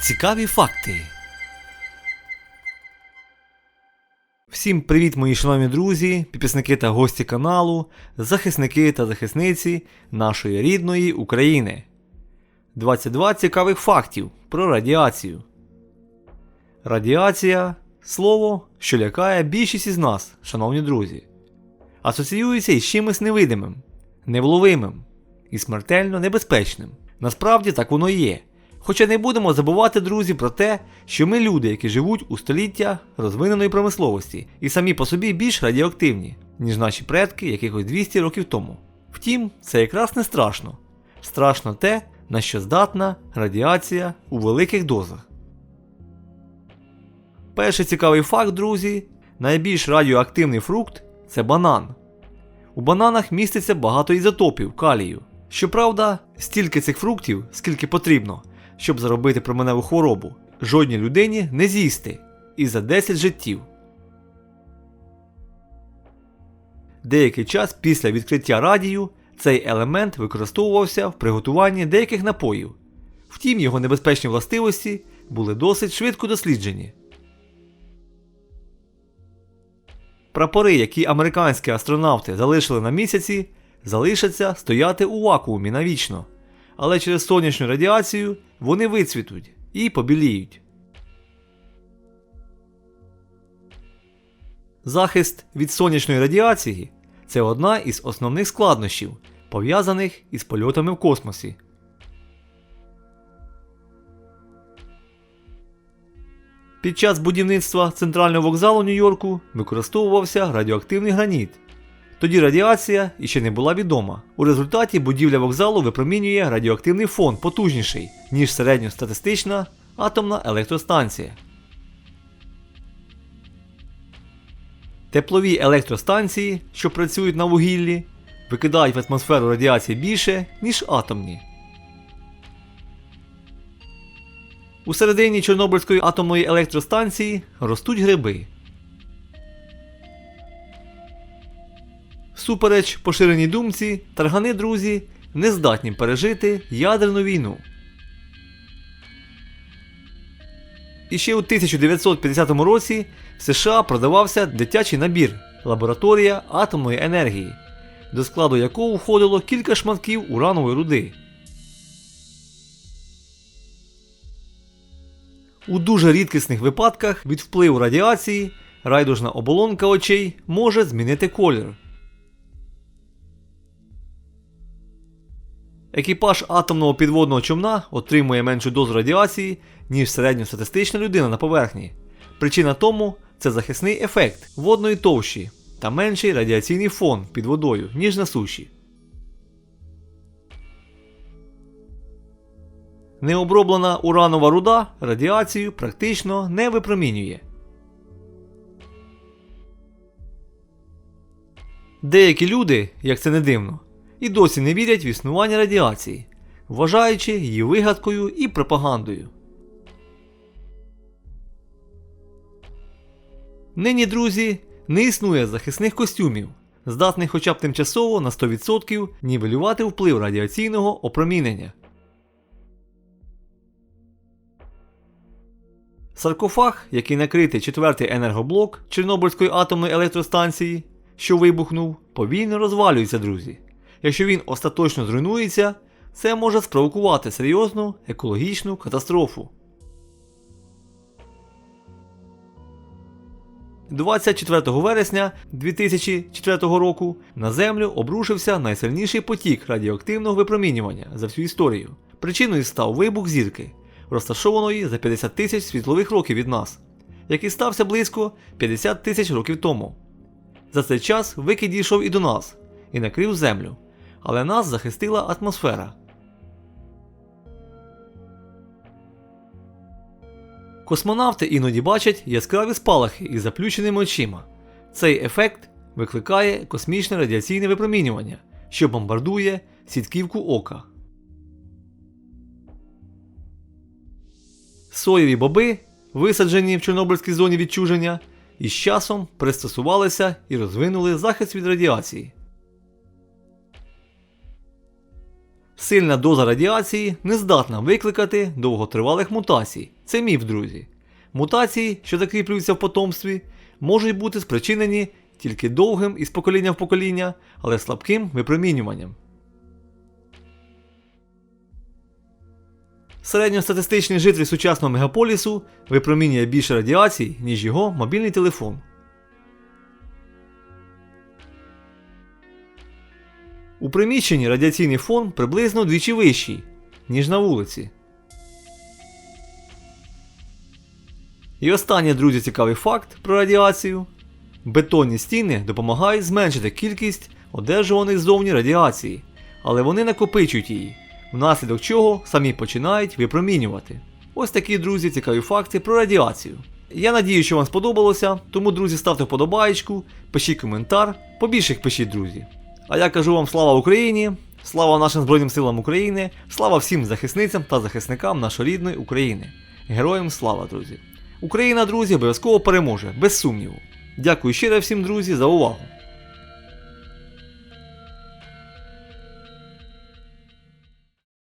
Цікаві факти. Всім привіт, мої шановні друзі, підписники та гості каналу, захисники та захисниці нашої рідної України. 22 цікавих фактів про радіацію. Радіація слово, що лякає більшість із нас, шановні друзі. Асоціюється із чимось невидимим, невловимим і смертельно небезпечним. Насправді так воно є. Хоча не будемо забувати, друзі, про те, що ми люди, які живуть у століття розвиненої промисловості, і самі по собі більш радіоактивні, ніж наші предки якихось 200 років тому. Втім, це якраз не страшно. Страшно те, на що здатна радіація у великих дозах. Перший цікавий факт, друзі, найбільш радіоактивний фрукт це банан. У бананах міститься багато ізотопів калію. Щоправда, стільки цих фруктів, скільки потрібно, щоб заробити променеву хворобу, жодній людині не з'їсти і за 10 життів. Деякий час після відкриття радію цей елемент використовувався в приготуванні деяких напоїв. Втім, його небезпечні властивості були досить швидко досліджені. Прапори, які американські астронавти залишили на місяці, залишаться стояти у вакуумі навічно, але через сонячну радіацію вони вицвітуть і побіліють. Захист від сонячної радіації це одна із основних складнощів, пов'язаних із польотами в космосі. Під час будівництва центрального вокзалу Нью-Йорку використовувався радіоактивний граніт. Тоді радіація іще не була відома. У результаті будівля вокзалу випромінює радіоактивний фон потужніший, ніж середньостатистична атомна електростанція. Теплові електростанції, що працюють на вугіллі, викидають в атмосферу радіації більше, ніж атомні. У середині Чорнобильської атомної електростанції ростуть гриби. Всупереч поширеній думці, таргани друзі не здатні пережити ядерну війну. І ще у 1950 році в США продавався дитячий набір Лабораторія атомної енергії, до складу якого входило кілька шматків уранової руди. У дуже рідкісних випадках від впливу радіації райдужна оболонка очей може змінити колір. Екіпаж атомного підводного човна отримує меншу дозу радіації, ніж середньостатистична людина на поверхні. Причина тому це захисний ефект водної товщі та менший радіаційний фон під водою, ніж на суші. Необроблена уранова руда радіацію практично не випромінює. Деякі люди, як це не дивно, і досі не вірять в існування радіації, вважаючи її вигадкою і пропагандою. Нині, друзі, не існує захисних костюмів, здатних хоча б тимчасово на 100% нівелювати вплив радіаційного опромінення. Саркофаг, який накритий четвертий енергоблок Чорнобильської атомної електростанції, що вибухнув, повільно розвалюється, друзі. Якщо він остаточно зруйнується, це може спровокувати серйозну екологічну катастрофу. 24 вересня 2004 року на Землю обрушився найсильніший потік радіоактивного випромінювання за всю історію. Причиною став вибух зірки, розташованої за 50 тисяч світлових років від нас, який стався близько 50 тисяч років тому. За цей час викид дійшов і до нас, і накрив землю, але нас захистила атмосфера. Космонавти іноді бачать яскраві спалахи із заплющеними очима. Цей ефект викликає космічне радіаційне випромінювання, що бомбардує сітківку ока. Соєві боби, висаджені в Чорнобильській зоні відчуження, із часом пристосувалися і розвинули захист від радіації. Сильна доза радіації не здатна викликати довготривалих мутацій. Це міф, друзі. Мутації, що закріплюються в потомстві, можуть бути спричинені тільки довгим із покоління в покоління, але слабким випромінюванням. Середньостатистичний житель сучасного мегаполісу випромінює більше радіацій, ніж його мобільний телефон. У приміщенні радіаційний фон приблизно вдвічі вищий, ніж на вулиці. І останній, друзі, цікавий факт про радіацію. Бетонні стіни допомагають зменшити кількість одержуваної ззовні радіації, але вони накопичують її, внаслідок чого самі починають випромінювати. Ось такі, друзі, цікаві факти про радіацію. Я надію, що вам сподобалося, тому, друзі, ставте вподобаєчку, пишіть коментар, побільше їх пишіть, друзі. А я кажу вам слава Україні, слава нашим Збройним силам України, слава всім захисницям та захисникам нашої рідної України. Героям слава, друзі! Україна, друзі, обов'язково переможе, без сумніву. Дякую щиро всім, друзі, за увагу.